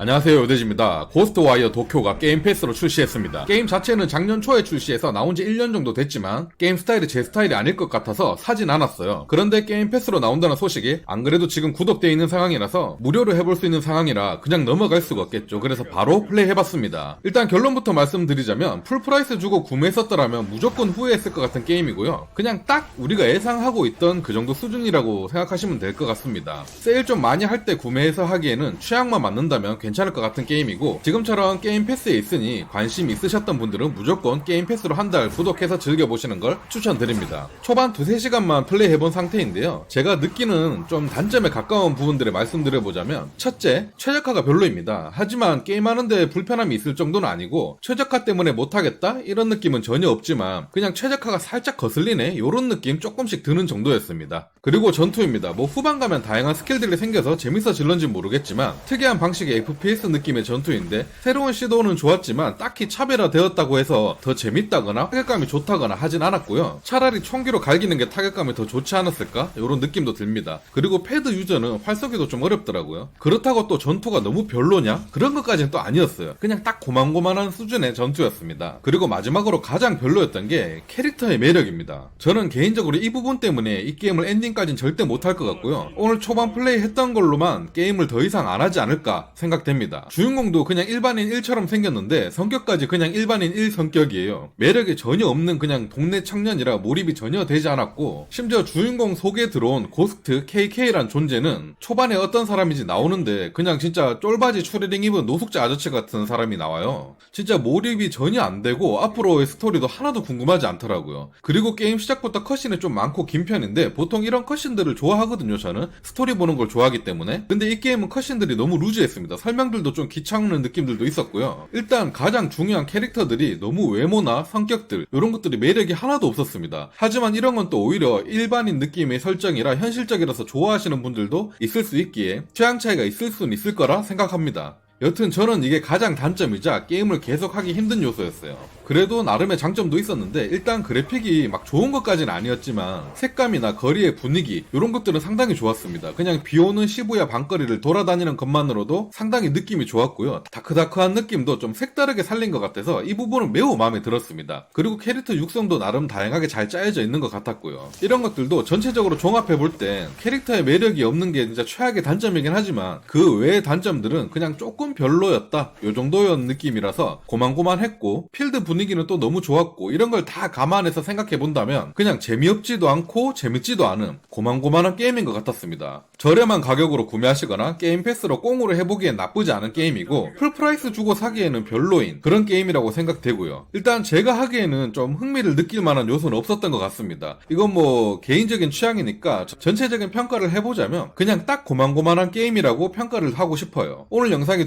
안녕하세요 요대지입니다. 고스트 와이어 도쿄가 게임 패스로 출시했습니다. 게임 자체는 작년 초에 출시해서 나온 지 1년 정도 됐지만 게임 스타일이 제 스타일이 아닐 것 같아서 사진 않았어요. 그런데 게임 패스로 나온다는 소식이 안 그래도 지금 구독되어 있는 상황이라서 무료로 해볼 수 있는 상황이라 그냥 넘어갈 수가 없겠죠. 그래서 바로 플레이 해봤습니다. 일단 결론부터 말씀드리자면 풀프라이스 주고 구매했었더라면 무조건 후회했을 것 같은 게임이고요. 그냥 딱 우리가 예상하고 있던 그 정도 수준이라고 생각하시면 될 것 같습니다. 세일 좀 많이 할 때 구매해서 하기에는 취향만 맞는다면 괜찮을 것 같은 게임이고 지금처럼 게임 패스에 있으니 관심 있으셨던 분들은 무조건 게임 패스로 한 달 구독해서 즐겨보시는 걸 추천드립니다. 초반 두세 시간만 플레이해본 상태인데요. 제가 느끼는 좀 단점에 가까운 부분들을 말씀드려보자면 첫째, 최적화가 별로입니다. 하지만 게임하는데 불편함이 있을 정도는 아니고 최적화 때문에 못하겠다? 이런 느낌은 전혀 없지만 그냥 최적화가 살짝 거슬리네? 이런 느낌 조금씩 드는 정도였습니다. 그리고 전투입니다. 뭐 후반 가면 다양한 스킬들이 생겨서 재밌어질런지 모르겠지만 특이한 방식의 FPS 느낌의 전투인데 새로운 시도는 좋았지만 딱히 차별화되었다고 해서 더 재밌다거나 타격감이 좋다거나 하진 않았고요. 차라리 총기로 갈기는 게 타격감이 더 좋지 않았을까? 이런 느낌도 듭니다. 그리고 패드 유저는 활쏘기도 좀 어렵더라고요. 그렇다고 또 전투가 너무 별로냐? 그런 것까지는 또 아니었어요. 그냥 딱 고만고만한 수준의 전투였습니다. 그리고 마지막으로 가장 별로였던 게 캐릭터의 매력입니다. 저는 개인적으로 이 부분 때문에 이 게임을 엔딩까지는 절대 못할 것 같고요. 오늘 초반 플레이 했던 걸로만 게임을 더 이상 안 하지 않을까 생각됩니다. 주인공도 그냥 일반인 1처럼 생겼는데 성격까지 그냥 일반인 1 성격이에요. 매력이 전혀 없는 그냥 동네 청년이라 몰입이 전혀 되지 않았고 심지어 주인공 속에 들어온 고스트 KK란 존재는 초반에 어떤 사람인지 나오는데 그냥 진짜 쫄바지 추리링 입은 노숙자 아저씨 같은 사람이 나와요. 진짜 몰입이 전혀 안 되고 앞으로의 스토리도 하나도 궁금하지 않더라고요. 그리고 게임 시작부터 컷신이 좀 많고 긴 편인데 보통 이런 컷신들을 좋아하거든요 저는 스토리 보는 걸 좋아하기 때문에 근데 이 게임은 컷신들이 너무 루즈했습니다. 설명 들도 좀 귀찮은 느낌들도 있었고요. 일단 가장 중요한 캐릭터들이 너무 외모나 성격들 이런 것들이 매력이 하나도 없었습니다. 하지만 이런 건 또 오히려 일반인 느낌의 설정이라 현실적이라서 좋아하시는 분들도 있을 수 있기에 취향 차이가 있을 수는 있을 거라 생각합니다. 여튼 저는 이게 가장 단점이자 게임을 계속하기 힘든 요소였어요. 그래도 나름의 장점도 있었는데 일단 그래픽이 막 좋은 것까지는 아니었지만 색감이나 거리의 분위기 이런 것들은 상당히 좋았습니다. 그냥 비오는 시부야 방거리를 돌아다니는 것만으로도 상당히 느낌이 좋았고요. 다크다크한 느낌도 좀 색다르게 살린 것 같아서 이 부분은 매우 마음에 들었습니다. 그리고 캐릭터 육성도 나름 다양하게 잘 짜여져 있는 것 같았고요. 이런 것들도 전체적으로 종합해 볼 땐 캐릭터의 매력이 없는 게 진짜 최악의 단점이긴 하지만 그 외의 단점들은 그냥 조금 별로였다. 요 정도였 느낌이라서 고만고만했고 필드 분위기는 또 너무 좋았고 이런 걸 다 감안해서 생각해 본다면 그냥 재미없지도 않고 재밌지도 않은 고만고만한 게임인 것 같았습니다. 저렴한 가격으로 구매하시거나 게임 패스로 꽁으로 해보기엔 나쁘지 않은 게임이고 풀프라이스 주고 사기에는 별로인 그런 게임이라고 생각되고요. 일단 제가 하기에는 좀 흥미를 느낄 만한 요소는 없었던 것 같습니다. 이건 뭐 개인적인 취향이니까 저- 전체적인 평가를 해보자면 그냥 딱 고만고만한 게임이라고 평가를 하고 싶어요. 오늘 영상이